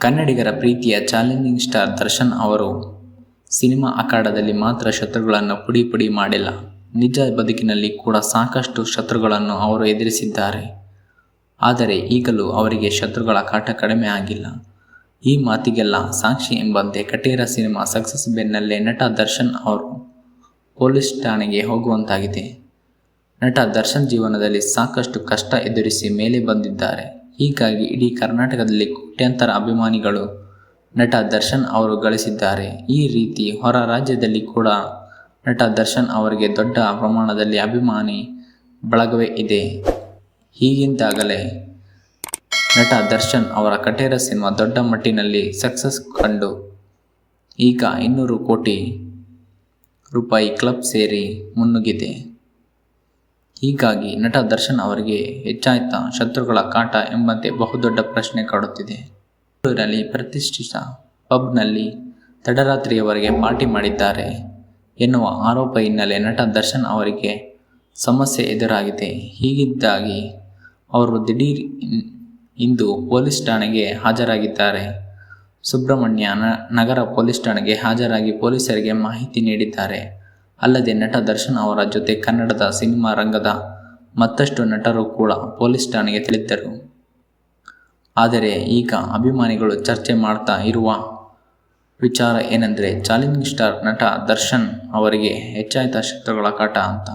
ಕನ್ನಡಿಗರ ಪ್ರೀತಿಯ challenging star Darshan ಅವರು ಸಿನಿಮಾ ಅಖಾಡದಲ್ಲಿ ಮಾತ್ರ ಶತ್ರುಗಳನ್ನು ಪುಡಿ ಪುಡಿ ಮಾಡಿಲ್ಲ. ನಿಜ ಬದುಕಿನಲ್ಲಿ ಕೂಡ ಸಾಕಷ್ಟು ಶತ್ರುಗಳನ್ನು ಅವರು ಎದುರಿಸಿದ್ದಾರೆ. ಆದರೆ ಈಗಲೂ ಅವರಿಗೆ ಶತ್ರುಗಳ ಕಾಟ ಕಡಿಮೆ ಆಗಿಲ್ಲ. ಈ ಮಾತಿಗೆಲ್ಲ ಸಾಕ್ಷಿ ಎಂಬಂತೆ ಕಟೇರ ಸಿನಿಮಾ ಸಕ್ಸಸ್ ಬೆನ್ನಲ್ಲೇ ನಟ ದರ್ಶನ್ ಅವರು ಪೊಲೀಸ್ ಠಾಣೆಗೆ ಹೋಗುವಂತಾಗಿದೆ. ನಟ ದರ್ಶನ್ ಜೀವನದಲ್ಲಿ ಸಾಕಷ್ಟು ಕಷ್ಟ ಎದುರಿಸಿ ಮೇಲೆ ಬಂದಿದ್ದಾರೆ. ಹೀಗಾಗಿ ಇಡೀ ಕರ್ನಾಟಕದಲ್ಲಿ ಕೋಟ್ಯಾಂತರ ಅಭಿಮಾನಿಗಳು ನಟ ದರ್ಶನ್ ಅವರು ಗಳಿಸಿದ್ದಾರೆ. ಈ ರೀತಿ ಹೊರ ರಾಜ್ಯದಲ್ಲಿ ಕೂಡ ನಟ ದರ್ಶನ್ ಅವರಿಗೆ ದೊಡ್ಡ ಪ್ರಮಾಣದಲ್ಲಿ ಅಭಿಮಾನಿ ಬಳಗವೇ ಇದೆ. ಹೀಗಿಂದಾಗಲೇ ನಟ ದರ್ಶನ್ ಅವರ ಕಟೇರ ಸಿನಿಮಾ ದೊಡ್ಡ ಮಟ್ಟಿನಲ್ಲಿ ಸಕ್ಸಸ್ ಕಂಡು ಈಗ ಇನ್ನೂರು ಕೋಟಿ ರೂಪಾಯಿ ಕ್ಲಬ್ ಸೇರಿ ಮುನ್ನುಗ್ಗಿದೆ. ಹೀಗಾಗಿ ನಟ ದರ್ಶನ್ ಅವರಿಗೆ ಹೆಚ್ಚಾಯ್ತಾ ಶತ್ರುಗಳ ಕಾಟ ಎಂಬಂತೆ ಬಹುದೊಡ್ಡ ಪ್ರಶ್ನೆ ಕಾಡುತ್ತಿದೆ. ಬೆಂಗಳೂರಿನಲ್ಲಿ ಪ್ರತಿಷ್ಠಿತ ಪಬ್ನಲ್ಲಿ ತಡರಾತ್ರಿಯವರೆಗೆ ಪಾರ್ಟಿ ಮಾಡಿದ್ದಾರೆ ಎನ್ನುವ ಆರೋಪ ಹಿನ್ನೆಲೆ ನಟ ದರ್ಶನ್ ಅವರಿಗೆ ಸಮಸ್ಯೆ ಎದುರಾಗಿದೆ. ಹೀಗಿದ್ದಾಗಿ ಅವರು ದಿಢೀರ್ ಇಂದು ಪೊಲೀಸ್ ಠಾಣೆಗೆ ಹಾಜರಾಗಿದ್ದಾರೆ. ಸುಬ್ರಹ್ಮಣ್ಯ ನಗರ ಪೊಲೀಸ್ ಠಾಣೆಗೆ ಹಾಜರಾಗಿ ಪೊಲೀಸರಿಗೆ ಮಾಹಿತಿ ನೀಡಿದ್ದಾರೆ. ಅಲ್ಲದೆ ನಟ ದರ್ಶನ್ ಅವರ ಜೊತೆ ಕನ್ನಡದ ಸಿನಿಮಾ ರಂಗದ ಮತ್ತಷ್ಟು ನಟರು ಕೂಡ ಪೊಲೀಸ್ ಠಾಣೆಗೆ ತಿಳಿದ್ದರು ಆದರೆ ಈಗ ಅಭಿಮಾನಿಗಳು ಚರ್ಚೆ ಮಾಡ್ತಾ ಇರುವ ವಿಚಾರ ಏನೆಂದರೆ ಚಾಲೆಂಜಿಂಗ್ ಸ್ಟಾರ್ ನಟ ದರ್ಶನ್ ಅವರಿಗೆ ಹೆಚ್ಚಾಯಿತ ಶತ್ರುಗಳ ಕಾಟ ಅಂತ.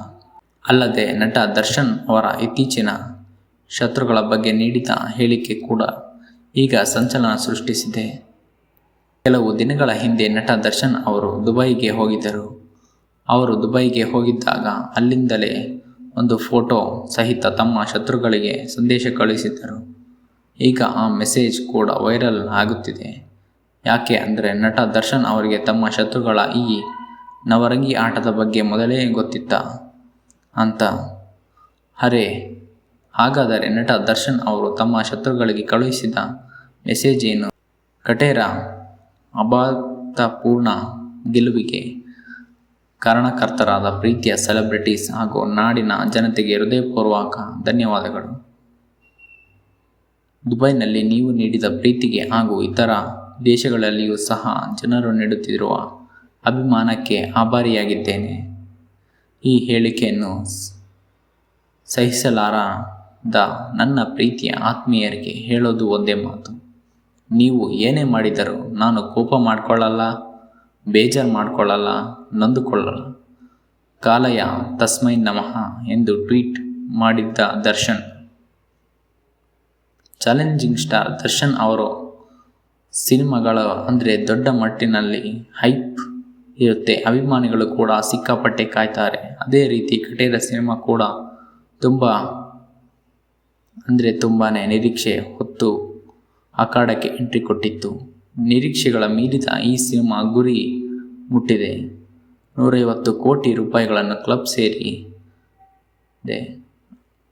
ಅಲ್ಲದೆ ನಟ ದರ್ಶನ್ ಅವರ ಇತ್ತೀಚಿನ ಶತ್ರುಗಳ ಬಗ್ಗೆ ನೀಡಿದ ಹೇಳಿಕೆ ಕೂಡ ಈಗ ಸಂಚಲನ ಸೃಷ್ಟಿಸಿದೆ. ಕೆಲವು ದಿನಗಳ ಹಿಂದೆ ನಟ ದರ್ಶನ್ ಅವರು ದುಬೈಗೆ ಹೋಗಿದ್ದರು. ಅವರು ದುಬೈಗೆ ಹೋಗಿದ್ದಾಗ ಅಲ್ಲಿಂದಲೇ ಒಂದು ಫೋಟೋ ಸಹಿತ ತಮ್ಮ ಶತ್ರುಗಳಿಗೆ ಸಂದೇಶ ಕಳುಹಿಸಿದ್ದರು ಈಗ ಆ ಮೆಸೇಜ್ ಕೂಡ ವೈರಲ್ ಆಗುತ್ತಿದೆ. ಯಾಕೆ ಅಂದರೆ ನಟ ದರ್ಶನ್ ಅವರಿಗೆ ತಮ್ಮ ಶತ್ರುಗಳ ಈ ನವರಂಗಿ ಆಟದ ಬಗ್ಗೆ ಮೊದಲೇ ಗೊತ್ತಿತ್ತ ಅಂತ. ಅರೆ, ಹಾಗಾದರೆ ನಟ ದರ್ಶನ್ ಅವರು ತಮ್ಮ ಶತ್ರುಗಳಿಗೆ ಕಳುಹಿಸಿದ ಮೆಸೇಜ್ ಏನು? ಕಟೇರ, ಅಭಾತಪೂರ್ಣ ಗೆಲುವಿಗೆ ಕಾರಣಕರ್ತರಾದ ಪ್ರೀತಿಯ ಸೆಲೆಬ್ರಿಟೀಸ್ ಹಾಗೂ ನಾಡಿನ ಜನತೆಗೆ ಹೃದಯಪೂರ್ವಕ ಧನ್ಯವಾದಗಳು. ದುಬೈನಲ್ಲಿ ನೀವು ನೀಡಿದ ಪ್ರೀತಿಗೆ ಹಾಗೂ ಇತರ ದೇಶಗಳಲ್ಲಿಯೂ ಸಹ ಜನರು ನೀಡುತ್ತಿರುವ ಅಭಿಮಾನಕ್ಕೆ ಆಭಾರಿಯಾಗಿದ್ದೇನೆ. ಈ ಹೇಳಿಕೆಯನ್ನು ಸಹಿಸಲಾರದ ನನ್ನ ಪ್ರೀತಿಯ ಆತ್ಮೀಯರಿಗೆ ಹೇಳೋದು ಒಂದೇ ಮಾತು. ನೀವು ಏನೇ ಮಾಡಿದರೂ ನಾನು ಕೋಪ ಮಾಡಿಕೊಳ್ಳಲ್ಲ. ಬೇಜಾರು ಮಾಡಿಕೊಳ್ಳಲ್ಲ, ನೊಂದುಕೊಳ್ಳಲ್ಲ. ಕಾಲಯ ತಸ್ಮೈ ನಮಃ ಎಂದು ಟ್ವೀಟ್ ಮಾಡಿದ್ದ ದರ್ಶನ್. ಚಾಲೆಂಜಿಂಗ್ ಸ್ಟಾರ್ ದರ್ಶನ್ ಅವರು ಸಿನಿಮಾಗಳು ಅಂದರೆ ದೊಡ್ಡ ಮಟ್ಟಿನಲ್ಲಿ ಹೈಪ್ ಇರುತ್ತೆ. ಅಭಿಮಾನಿಗಳು ಕೂಡ ಸಿಕ್ಕಾಪಟ್ಟೆ ಕಾಯ್ತಾರೆ. ಅದೇ ರೀತಿ ಕಟೇರ ಸಿನಿಮಾ ಕೂಡ ತುಂಬ ಅಂದರೆ ತುಂಬಾ ನಿರೀಕ್ಷೆ ಹೊತ್ತು ಅಖಾಡಕ್ಕೆ ಎಂಟ್ರಿ ಕೊಟ್ಟಿತ್ತು. ನಿರೀಕ್ಷೆಗಳ ಮೀರಿದ ಈ ಸಿನಿಮಾ ಗುರಿ ಮುಟ್ಟಿದೆ. ನೂರೈವತ್ತು ಕೋಟಿ ರೂಪಾಯಿಗಳನ್ನು ಕ್ಲಬ್ ಸೇರಿ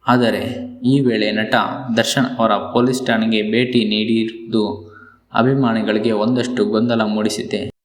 ಆದರೆ, ಈ ವೇಳೆ ನಟ ದರ್ಶನ್ ಅವರ ಪೊಲೀಸ್ ಠಾಣೆಗೆ ಭೇಟಿ ನೀಡಿರುವುದು ಅಭಿಮಾನಿಗಳಿಗೆ ಒಂದಷ್ಟು ಗೊಂದಲ ಮೂಡಿಸಿದೆ.